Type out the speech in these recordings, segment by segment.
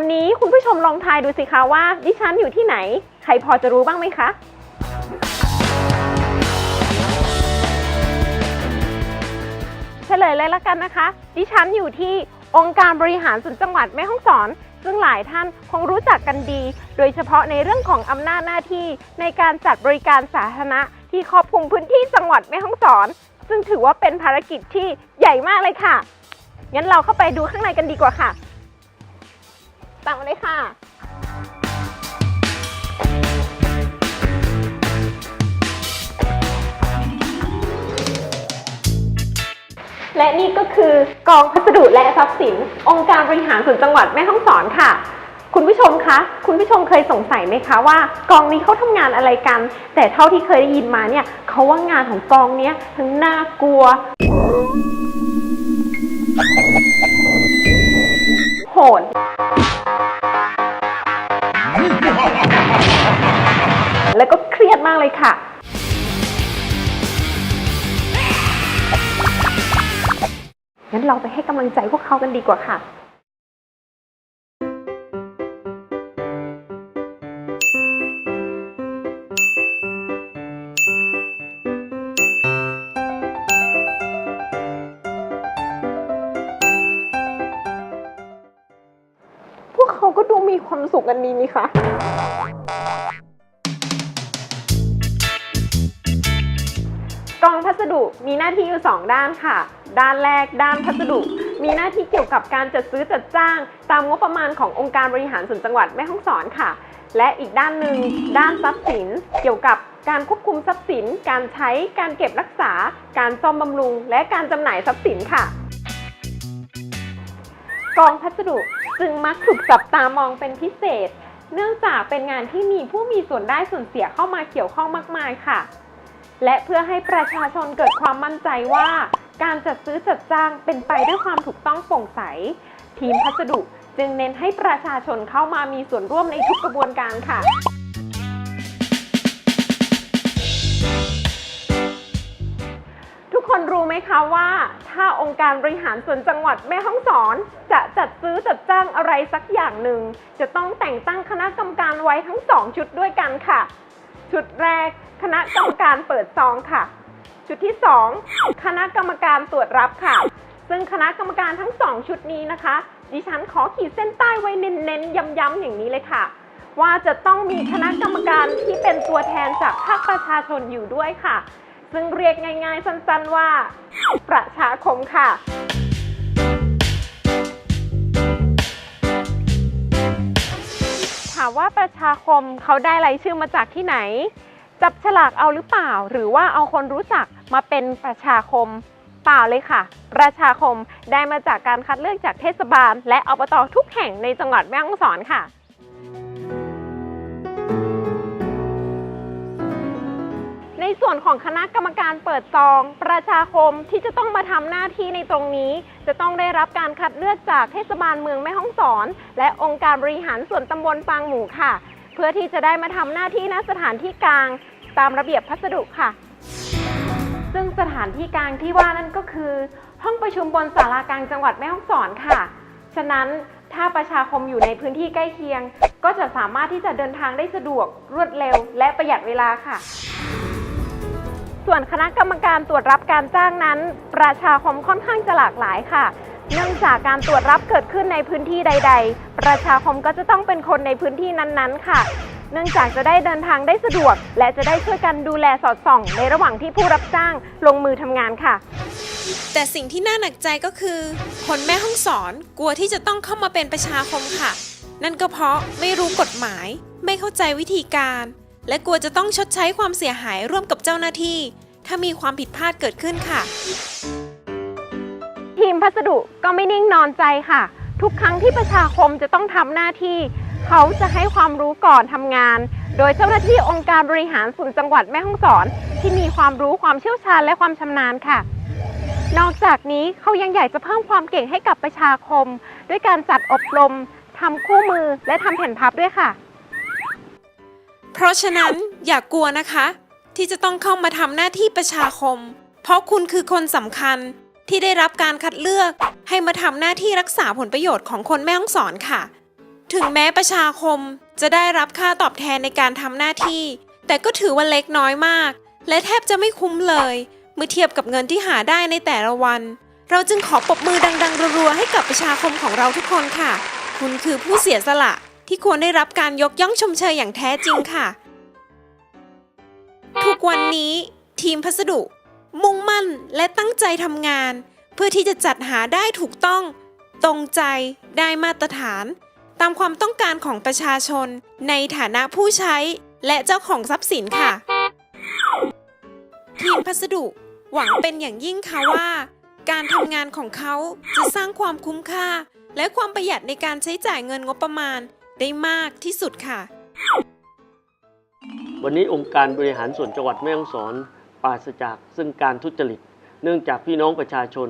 วันนี้คุณผู้ชมลองทายดูสิคะว่า ดิฉันอยู่ที่ไหน ใครพอจะรู้บ้างไหมคะ เฉลยเลยละกันนะคะ ดิฉันอยู่ที่องค์การบริหารส่วนจังหวัดแม่ฮ่องสอน ซึ่งหลายท่านคงรู้จักกันดี โดยเฉพาะในเรื่องของอำนาจหน้าที่ในการจัดบริการสาธารณะที่ครอบคลุมพื้นที่จังหวัดแม่ฮ่องสอน ซึ่งถือว่าเป็นภารกิจที่ใหญ่มากเลยค่ะ งั้นเราเข้าไปดูข้างในกันดีกว่าค่ะ ตามมาเลยค่ะ และนี่ก็คือกองพัสดุและทรัพย์สิน องค์การบริหารส่วนจังหวัดแม่ฮ่องสอนค่ะคุณผู้ชมคะ คุณผู้ชมเคยสงสัยไหมคะว่ากองนี้เขาทำงานอะไรกัน แต่เท่าที่เคยได้ยินมาเนี่ยเขาว่างานของกองเนี้ยทั้งน่ากลัว โหด มากเลยค่ะงั้นเราไปให้กำลังใจพวกเขากันดีกว่าค่ะ พวกเขาก็ดูมีความสุขกันดีนี่คะ กองพัสดุมีหน้าที่อยู่ 2 ด้านค่ะ ด้านแรกด้านพัสดุ มีหน้าที่เกี่ยวกับการจัดซื้อจัดจ้าง ตามงบประมาณขององค์การบริหารส่วนจังหวัดแม่ฮ่องสอนค่ะ และอีกด้านหนึ่งด้านทรัพย์สิน เกี่ยวกับการควบคุมทรัพย์สิน การใช้ การเก็บรักษา การซ่อมบำรุง และการจำหน่ายทรัพย์สินค่ะ กองพัสดุจึงมักถูกจับตามองเป็นพิเศษ เนื่องจากเป็นงานที่มีผู้มีส่วนได้ส่วนเสียเข้ามาเกี่ยวข้องมากมายค่ะ และเพื่อให้ประชาชนเกิดความมั่นใจว่า การจัดซื้อจัดจ้างเป็นไปด้วยความถูกต้องโปร่งใส ทีมพัสดุจึงเน้นให้ประชาชนเข้ามามีส่วนร่วมในทุกกระบวนการค่ะทุกคนรู้ไหมคะว่าถ้าองค์การบริหารส่วนจังหวัดแม่ฮ่องสอน จะจัดซื้อจัดจ้างอะไรสักอย่างหนึ่ง จะต้องแต่งตั้งคณะกรรมการไว้ทั้งสองชุดด้วยกันค่ะ ชุดแรก คณะกรรมการเปิดซองค่ะ ชุดที่ 2 คณะกรรมการตรวจรับค่ะ ซึ่งคณะกรรมการทั้งสองชุดนี้นะคะ ดิฉันขอขีดเส้นใต้ไว้เน้นๆย้ำๆอย่างนี้เลยค่ะ ว่าจะต้องมีคณะกรรมการที่เป็นตัวแทนจากภาคประชาชนอยู่ด้วยค่ะ ซึ่งเรียกง่ายๆสั้นๆว่า ประชาคมค่ะ ว่าประชาคมเขาได้รายชื่อมาจากที่ไหน จับฉลากเอาหรือเปล่า หรือว่าเอาคนรู้จักมาเป็นประชาคมเปล่าเลยค่ะ ประชาคมได้มาจากการคัดเลือกจากเทศบาล และอบตทุกแห่งในจังหวัดแม่ฮ่องสอนค่ะ ส่วนของคณะกรรมการเปิดซอง ประชาคมที่จะต้องมาทำหน้าที่ในตรงนี้ จะต้องได้รับการคัดเลือกจากเทศบาลเมืองแม่ฮ่องสอน และองค์การบริหารส่วนตำบลปางหมู่ค่ะ เพื่อที่จะได้มาทำหน้าที่ณสถานที่กลาง ตามระเบียบพัสดุค่ะ ซึ่งสถานที่กลางที่ว่านั่นก็คือ ห้องประชุมบนศาลากลางจังหวัดแม่ฮ่องสอนค่ะ ฉะนั้นถ้าประชาคมอยู่ในพื้นที่ใกล้เคียง ก็จะสามารถที่จะเดินทางได้สะดวกรวดเร็ว และประหยัดเวลาค่ะ ส่วนคณะกรรมการตรวจรับการจ้างนั้น ประชาคมค่อนข้างจะหลากหลายค่ะ เนื่องจากการตรวจรับเกิดขึ้นในพื้นที่ใด ๆ ประชาคมก็จะต้องเป็นคนในพื้นที่นั้นๆ ค่ะ เนื่องจากจะได้เดินทางได้สะดวก และจะได้ช่วยกันดูแลสอดส่อง ในระหว่างที่ผู้รับจ้างลงมือทำงานค่ะ แต่สิ่งที่น่าหนักใจก็คือ คนแม่ห้องสอนกลัวที่จะต้องเข้ามาเป็นประชาคมค่ะ นั่นก็เพราะไม่รู้กฎหมาย ไม่เข้าใจวิธีการ และกลัวจะต้องชดใช้ความเสียหายร่วมกับเจ้าหน้าที่ ถ้ามีความผิดพลาดเกิดขึ้นค่ะ ทีมพัสดุก็ไม่นิ่งนอนใจค่ะ ทุกครั้งที่ประชาคมจะต้องทำหน้าที่ เขาจะให้ความรู้ก่อนทำงาน โดยเจ้าหน้าที่องค์การบริหารส่วนจังหวัดแม่ฮ่องสอน ที่มีความรู้ความเชี่ยวชาญและความชำนาญค่ะ นอกจากนี้เขายังอยากจะเพิ่มความเก่งให้กับประชาคม ด้วยการจัดอบรมทำคู่มือและทำแผ่นพับด้วยค่ะ เพราะฉะนั้นอย่ากกลัวนะคะ ที่จะต้องเข้ามาทำหน้าที่ประชาคม เพราะคุณคือคนสำคัญที่ได้รับการคัดเลือกให้มาทำหน้าที่รักษาผลประโยชน์ของคนแม่ฮ่องสอนค่ะ ถึงแม้ประชาคมจะได้รับค่าตอบแทนในการทำหน้าที่ แต่ก็ถือว่าเล็กน้อยมาก และแทบจะไม่คุ้มเลย เมื่อเทียบกับเงินที่หาได้ในแต่ละวัน เราจึงขอปรบมือดังๆรัวๆให้กับประชาคมของเราทุกคนค่ะ คุณคือผู้เสียสละ ที่ควรได้รับการยกย่องชมเชยอย่างแท้จริงค่ะ ทุกวันนี้ทีมพัสดุ มุ่งมั่นและตั้งใจทำงาน เพื่อที่จะจัดหาได้ถูกต้อง ตรงใจได้มาตรฐาน ตามความต้องการของประชาชน ในฐานะผู้ใช้และเจ้าของทรัพย์สินค่ะ ทีมพัสดุหวังเป็นอย่างยิ่งค่ะว่า การทำงานของเขาจะสร้างความคุ้มค่า และความประหยัดในการใช้จ่ายเงินงบประมาณ ได้มากที่สุดค่ะ วันนี้องค์การบริหารส่วนจังหวัดแม่ฮ่องสอนปราศจากซึ่งการทุจริต เนื่องจากพี่น้องประชาชน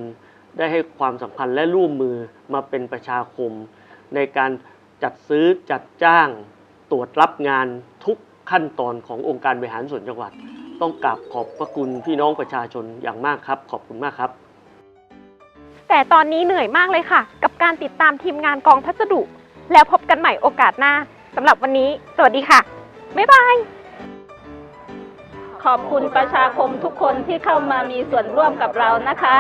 ได้ให้ความสำคัญและร่วมมือมาเป็นประชาคม ในการจัดซื้อจัดจ้าง ตรวจรับงานทุกขั้นตอนขององค์การบริหารส่วนจังหวัด ต้องกราบขอบพระคุณพี่น้องประชาชนอย่างมากครับ ขอบคุณมากครับ แต่ตอนนี้เหนื่อยมากเลยค่ะ กับการติดตามทีมงานกองพัสดุ แล้วพบกันใหม่โอกาสหน้าสำหรับวันนี้ สวัสดีค่ะ บ๊ายบาย ขอบคุณประชาคมทุกคนที่เข้ามามีส่วนร่วมกับเรานะคะ